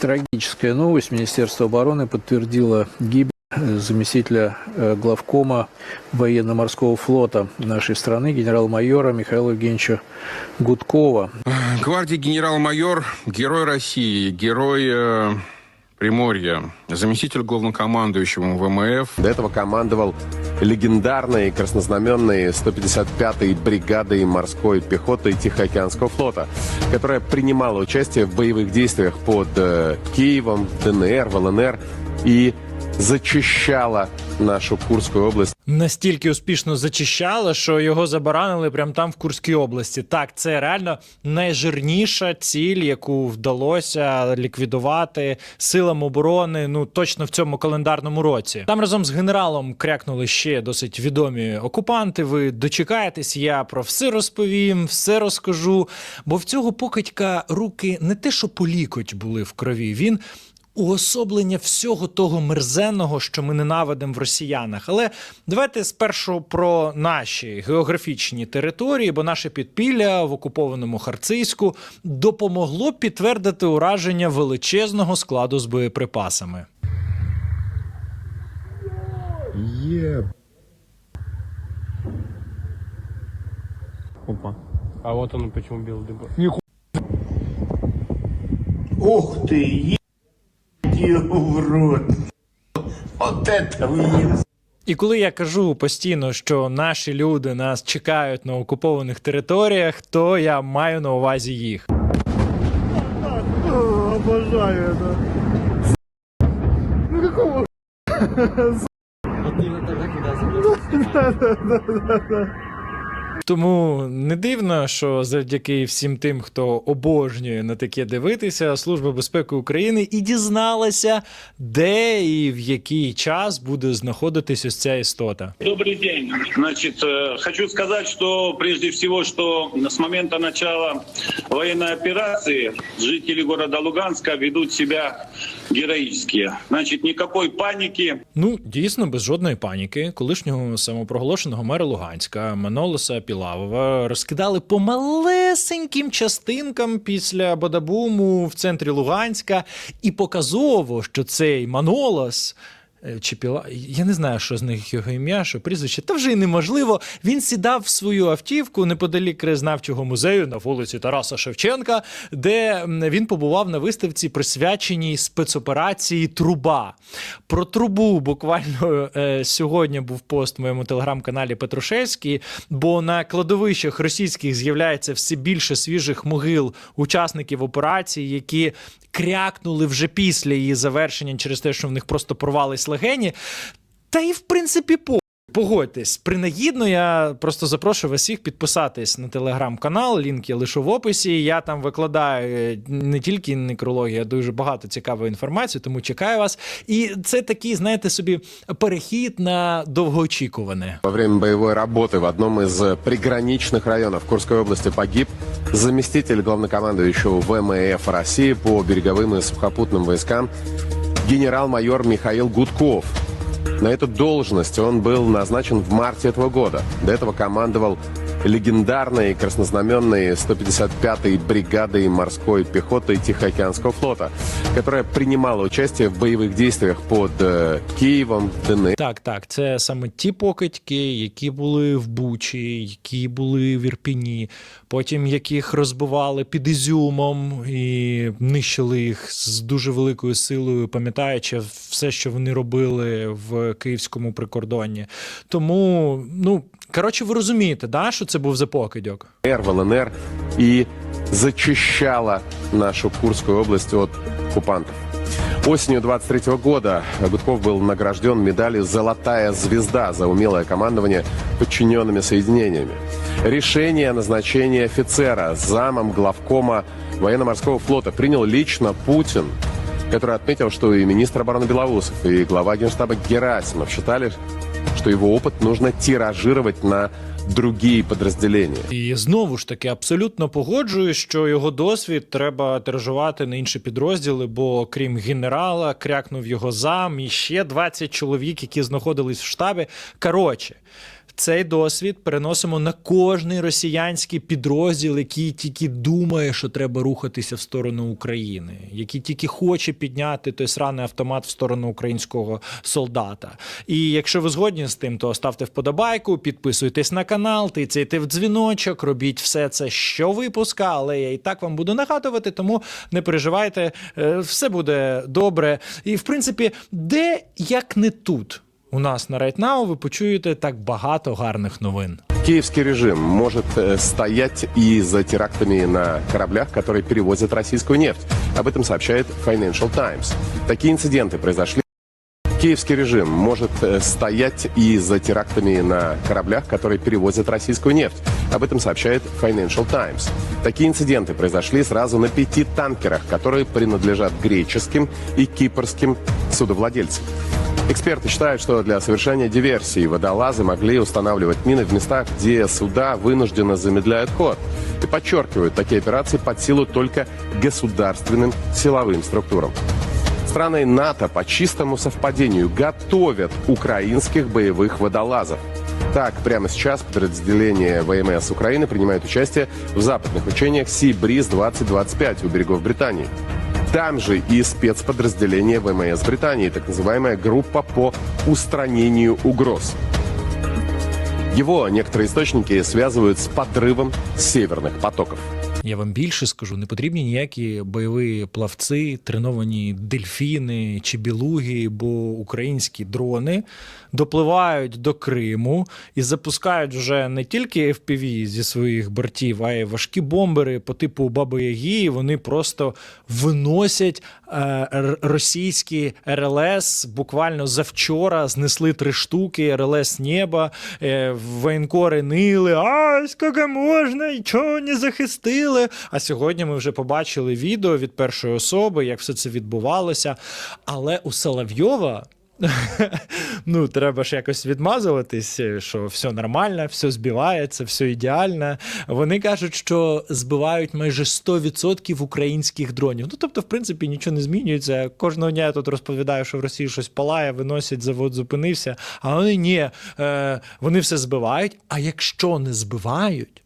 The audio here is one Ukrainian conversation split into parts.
Трагическая новость. Министерство обороны подтвердило гибель э, заместителя э, главкома военно-морского флота нашей страны генерал-майора Михаила Евгеньевича Гудкова. Гвардии генерал-майор, герой России, герой э, Приморья, заместитель главнокомандующего ВМФ. До этого командовал легендарной краснознаменной 155-й бригадой морской пехоты Тихоокеанского флота, которая принимала участие в боевых действиях под э, Киевом, ДНР, в ЛНР и зачищала нашу Курскую область. Настільки успішно зачищали, що його забаранили прямо там в Курській області. Так, це реально найжирніша ціль, яку вдалося ліквідувати силам оборони. Ну точно в цьому календарному році. Там разом з генералом крякнули ще досить відомі окупанти. Ви дочекаєтесь, я про все розповім, все розкажу. Бо в цього покидька руки не те, що по лікоть були в крові. Він уособлення всього того мерзенного, що ми ненавидимо в росіянах. Але давайте спершу про наші географічні території, бо наше підпілля в окупованому Харцизьку допомогло підтвердити ураження величезного складу з боєприпасами. Опа. А вот он почему белый дыб. Ух ты, ебать его В рот. Вот это въезд. І коли я кажу постійно, що наші люди нас чекають на окупованих територіях, то я маю на увазі їх. Тому не дивно, що завдяки всім тим, хто обожнює на таке дивитися, Служба безпеки України і дізналася, де і в який час буде знаходитись ось ця істота. Добрый день. Значит, э, хочу сказать, что прежде всего, что с момента начала военной операции жители города Луганска ведут себя героически. Значит, никакой паники, Ну, дійсно, без жодної паніки, колишнього самопроголошеного мера Луганська Манолоса Пілавова розкидали по малесеньким частинкам після Бадабуму в центрі Луганська, і показово, що цей Манолос. Е, Чи Піла... Я не знаю, що з них його ім'я, що прізвище, та вже й неможливо. Він сідав в свою автівку неподалік краєзнавчого музею на вулиці Тараса Шевченка, де він побував на виставці, присвяченій спецоперації Труба. Про трубу буквально е, сьогодні був пост в моєму телеграм-каналі Петрушевський, бо на кладовищах російських з'являється все більше свіжих могил учасників операції, які крякнули вже після її завершення через те, що в них просто порвались легені. Та і в принципі по. Погодьтесь, принагідно я просто запрошую вас всіх підписатись на телеграм-канал. Лінк я лишу в описі. Я там викладаю е, не тільки некрологію, а дуже багато цікавої інформації, тому чекаю вас. І це такий, знаєте собі, перехід на довгоочікуване. Во время боевой работы в одном из приграничных районов Курской области погиб заместитель главнокомандующего ВМФ России по береговым и сухопутным войскам генерал-майор Михаил Гудков. На эту должность он был назначен в марте этого года. До этого командовал легендарной краснознаменной 155-й бригадой морской пехоты Тихоокеанского флота, которая принимала участие в боевых действиях под э, Киевом, ДНР. Так, так, це саме ті покидьки, які були в Бучі, які були в Ірпіні, потім яких розбивали під Ізюмом і нищили їх з дуже великою силою, пам'ятаючи все, що вони робили в київському прикордонні. Тому, ну коротше, ви розумієте, да, що це Був за покидьок? в ЛНР и зачищала нашу Курскую область от оккупантов. Осенью 23 года Гудков был награжден медалью «Золотая звезда» за умелое командование подчиненными соединениями. Решение о назначении офицера замом главкома военно-морского флота принял лично Путин, который отметил, что и министр обороны Белоусов, и глава генштаба Герасимов считали, что его опыт нужно тиражировать на другі підрозділення. І знову ж таки абсолютно погоджуюсь, що його досвід треба тиражувати на інші підрозділи, бо крім генерала, крякнув його зам і ще 20 чоловік, які знаходились в штабі. Коротше, цей досвід переносимо на кожний росіянський підрозділ, який тільки думає, що треба рухатися в сторону України, який тільки хоче підняти той сраний автомат в сторону українського солдата. І якщо ви згодні з тим, то ставте вподобайку, підписуйтесь на канал, тицяйте в дзвіночок, робіть все це щовипуска, але я і так вам буду нагадувати, тому не переживайте, е, все буде добре. І в принципі, де як не тут У нас на Right Now ви почуєте так багато гарних новин. Киевский режим может э, стоять и за терактами на кораблях, которые перевозят российскую нефть. Об этом сообщает Financial Times. Такие инциденты произошли. Киевский режим может э, стоять и за терактами на кораблях, которые перевозят российскую нефть. Об этом сообщает Financial Times. Такие инциденты произошли сразу на пяти танкерах, которые принадлежат греческим и кипрским судовладельцам. Эксперты считают, что для совершения диверсии водолазы могли устанавливать мины в местах, где суда вынужденно замедляют ход. И подчеркивают, такие операции под силу только государственным силовым структурам. Страны НАТО по чистому совпадению готовят украинских боевых водолазов. Так, прямо сейчас подразделения ВМС Украины принимают участие в западных учениях Breeze 2025 у берегов Британии. Там же и спецподразделение ВМС Британии, так называемая группа по устранению угроз. Его некоторые источники связывают с подрывом северных потоков. Я вам більше скажу, не потрібні ніякі бойові плавці, треновані дельфіни чи білуги, бо українські дрони допливають до Криму і запускають вже не тільки FPV зі своїх бортів, а й важкі бомбери по типу Баби Ягі. Вони просто виносять е, російські РЛС. Буквально завчора знесли три штуки РЛС неба. Е, воєнкори нили. А скільки можна, і чого не захистили. А сьогодні ми вже побачили відео від першої особи, як все це відбувалося. Але у Соловйова. Ну, треба ж якось відмазуватись, що все нормально, все збивається, все ідеально. Вони кажуть, що збивають майже 100% українських дронів. Ну, тобто, в принципі, нічого не змінюється. Кожного дня я тут розповідаю, що в Росії щось палає, виносять, завод зупинився. А вони ні, е, вони все збивають. А якщо не збивають,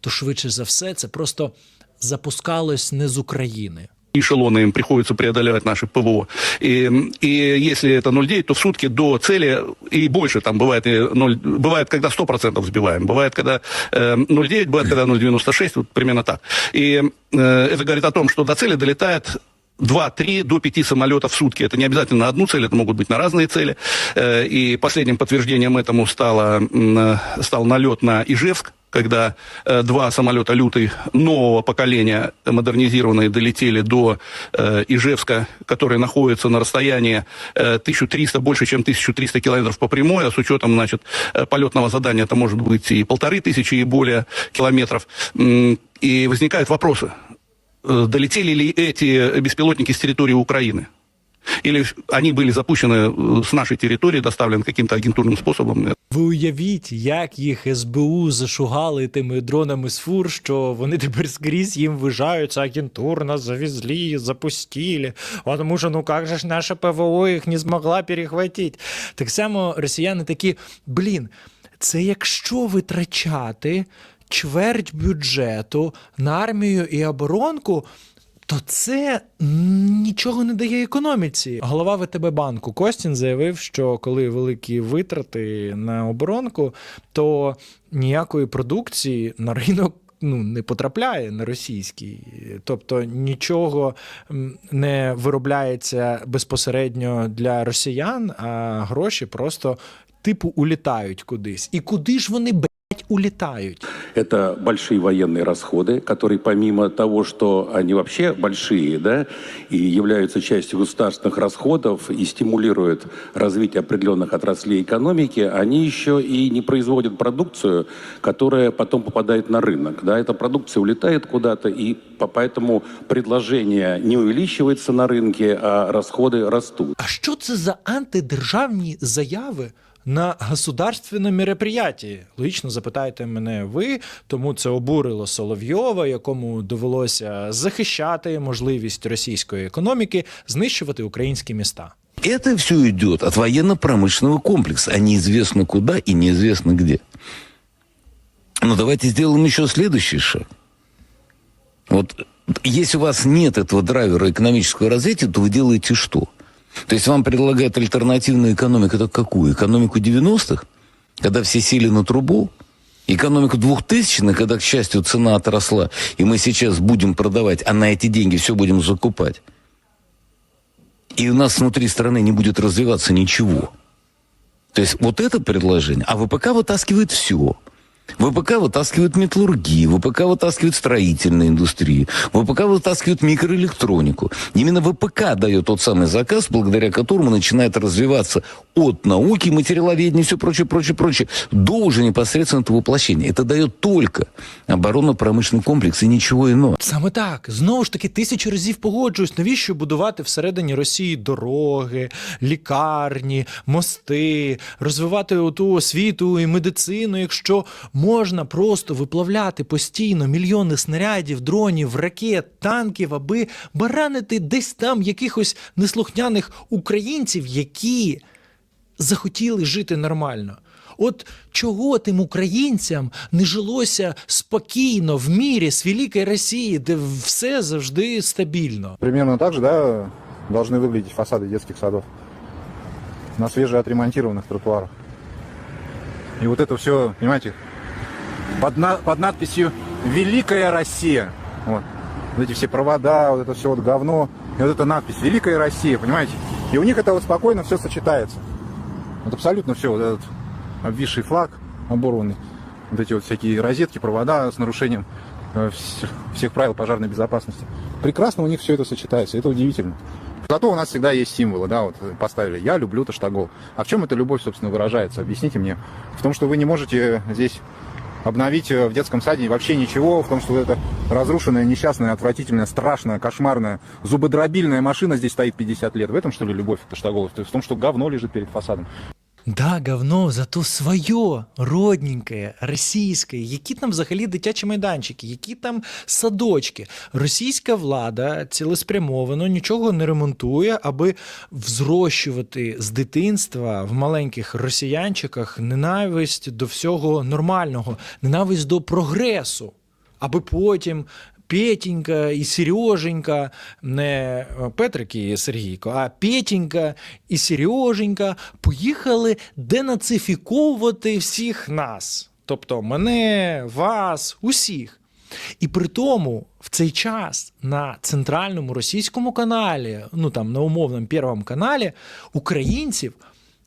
то швидше за все це просто запускалось не з України. эшелоны им приходится преодолевать наши ПВО. И, и если это 0,9, то в сутки до цели и больше там бывает, и 0, бывает когда 100% сбиваем, бывает когда э, 0,9, бывает когда 0,96, вот примерно так. И э, это говорит о том, что до цели долетает 2-3 до 5 самолетов в сутки. Это не обязательно на одну цель, это могут быть на разные цели. Э, И последним подтверждением этому стало, м, э, стал налет на Ижевск, когда э, два самолета «Лютый» нового поколения модернизированные долетели до э, Ижевска, который находится на расстоянии э, 1300, больше, чем 1300 километров по прямой, а с учетом, значит, э, полетного задания это может быть и полторы тысячи, и более километров. И возникают вопросы, э, долетели ли эти беспилотники с территории Украины? Или они были запущены э, с нашей территории, доставлены каким-то агентурным способом? Ви уявіть, як їх СБУ зашугали тими дронами з фур, що вони тепер скрізь їм вижаються, агентурно завезли, запустили. А тому що, ну як же ж наша ПВО їх не змогла перехватити. Так само росіяни такі, блін, це якщо витрачати чверть бюджету на армію і оборонку. То це нічого не дає економіці. Голова ВТБ банку Костін заявив, що коли великі витрати на оборонку, то ніякої продукції на ринок. Ну, не потрапляє на російський, тобто нічого не виробляється безпосередньо для росіян, а гроші просто типу улітають кудись. І куди ж вони блядь, улітають? Это большие военные расходы, которые помимо того, что они вообще большие, да, и являются частью государственных расходов и стимулируют развитие определенных отраслей экономики, они еще и не производят продукцию, которая потом попадает на рынок. Да, эта продукция улетает куда-то, и по- поэтому предложение не увеличивается на рынке, а расходы растут. А що це за антидержавні заяви на государственне мероприятие? Логічно запитаєте мене ви, тому це обурило Соловйова, якому довелося захищати можливість російської економіки знищувати українські міста. Это все идет от военно-промышленного комплекса, а неизвестно куда и неизвестно где. Но давайте сделаем еще следующий шаг. Вот если у вас нет этого драйвера экономического развития, то вы делаете что? То есть вам предлагают альтернативную экономику, это какую? Экономику 90-х, когда все сели на трубу? Экономику 2000-х, когда, к счастью, цена отросла, и мы сейчас будем продавать, а на эти деньги все будем закупать? И у нас внутри страны не будет развиваться ничего. То есть вот это предложение, а ВПК вытаскивает все. ВПК вытаскивает металлургию, ВПК вытаскивает строительную индустрию, ВПК вытаскивает микроэлектронику. Именно ВПК дает тот самый заказ, благодаря которому начинает развиваться от науки, материаловедения и все прочее, прочее, прочее, до уже непосредственно этого воплощения. Это дает только оборонно-промышленный комплекс и ничего иного. Саме так. Знову ж таки, тисячу разів погоджуюсь, навіщо будувати всередині Росії дороги, лікарні, мости, розвивати оту освіту і медицину, якщо можна просто виплавляти постійно мільйони снарядів, дронів, ракет, танків, аби баранити десь там якихось неслухняних українців, які захотіли жити нормально. От чого тим українцям не жилося спокійно в мірі з великої Росії, де все завжди стабільно? Примерно так же, да, должны выглядеть фасады детских садов. На свежеотремонтированных тротуарах. И вот это все, понимаете, под, на- под надписью «Великая Россия». Вот. Вот эти все провода, вот это все вот говно. И вот эта надпись «Великая Россия», понимаете? И у них это вот спокойно все сочетается. Вот абсолютно все, вот этот обвисший флаг оборванный, вот эти вот всякие розетки, провода с нарушением э, вс- всех правил пожарной безопасности. Прекрасно у них все это сочетается, это удивительно. Зато у нас всегда есть символы, да, вот поставили «Я люблю Таштагол». А в чем эта любовь, собственно, выражается? Объясните мне. В том, что вы не можете здесь обновить э, в детском саде вообще ничего, в том, что это разрушенная, несчастная, отвратительная, страшная, кошмарная, зубодробильная машина здесь стоит 50 лет. В этом, что ли, любовь Таштаголов? То есть в том, что говно лежит перед фасадом. Да, говно, зато своє, родненьке, російське. Які там взагалі дитячі майданчики, які там садочки. Російська влада цілеспрямовано нічого не ремонтує, аби взрощувати з дитинства в маленьких росіянчиках ненависть до всього нормального, ненависть до прогресу, аби потім. Петенька і Сереженька, не Петрик і Сергійко, а Петенька і Сереженька поїхали денацифіковувати всіх нас. Тобто мене, вас, усіх. І при тому в цей час на центральному російському каналі, ну там на умовному Первому каналі, українців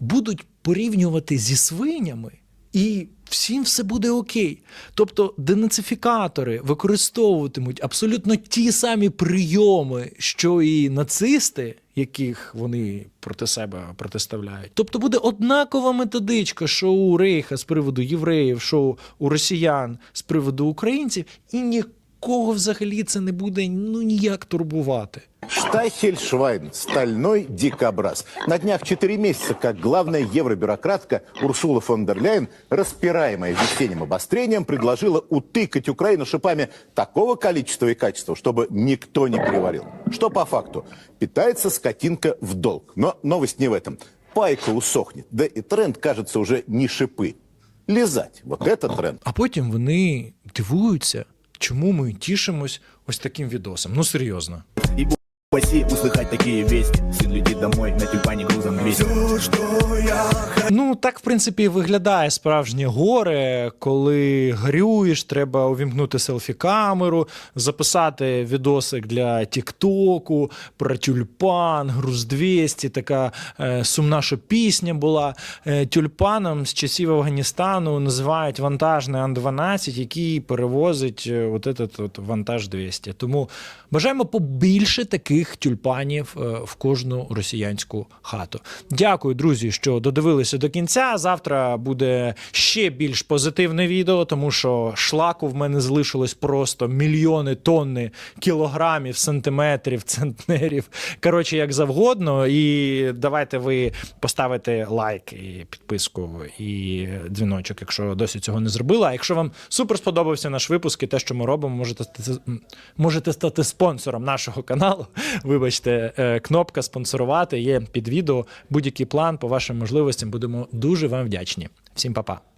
будуть порівнювати зі свинями, і всім все буде окей. Тобто денацифікатори використовуватимуть абсолютно ті самі прийоми, що і нацисти, яких вони проти себе протиставляють. Тобто буде однакова методичка, що у Рейха з приводу євреїв, що у росіян з приводу українців, і нікого взагалі це не буде ну ніяк турбувати. Штайхельшвайн – стальной дикобраз. На днях 4 месяца, как главная евробюрократка Урсула фон дер Ляйен, распираемая весенним обострением, предложила утыкать Украину шипами такого количества и качества, чтобы никто не переварил. Что по факту? Питается скотинка в долг. Но новость не в этом. Пайка усохнет. Да и тренд, кажется, уже не шипы. Лизать. Вот это тренд. А потім вони дивуються, чому ми тішимось ось таким відосом. Ну серйозно Спаси, услыхать такие вести. Сын летит домой на тюльпане грузом 200. Ну, так, в принципі, і виглядає справжнє горе, коли горюєш, треба увімкнути селфі-камеру, записати відосик для Тіктоку про тюльпан, груз 200, така е, сумна, що пісня була. Е, тюльпаном з часів Афганістану називають вантажний Ан-12, який перевозить е, от этот от вантаж 200. Тому бажаємо побільше таких тюльпанів е, в кожну росіянську хату. Дякую, друзі, що додивилися до кінця. Завтра буде ще більш позитивне відео, тому що шлаку в мене залишилось просто мільйони тонни кілограмів, сантиметрів, центнерів. Коротше, як завгодно. І давайте ви поставите лайк і підписку і дзвіночок, якщо досі цього не зробили. А якщо вам супер сподобався наш випуск і те, що ми робимо, можете можете стати спонсором нашого каналу. Вибачте, е, кнопка спонсорувати. Є під відео будь-який план по вашим можливостям. Будемо дуже вам вдячні. Всім па-па.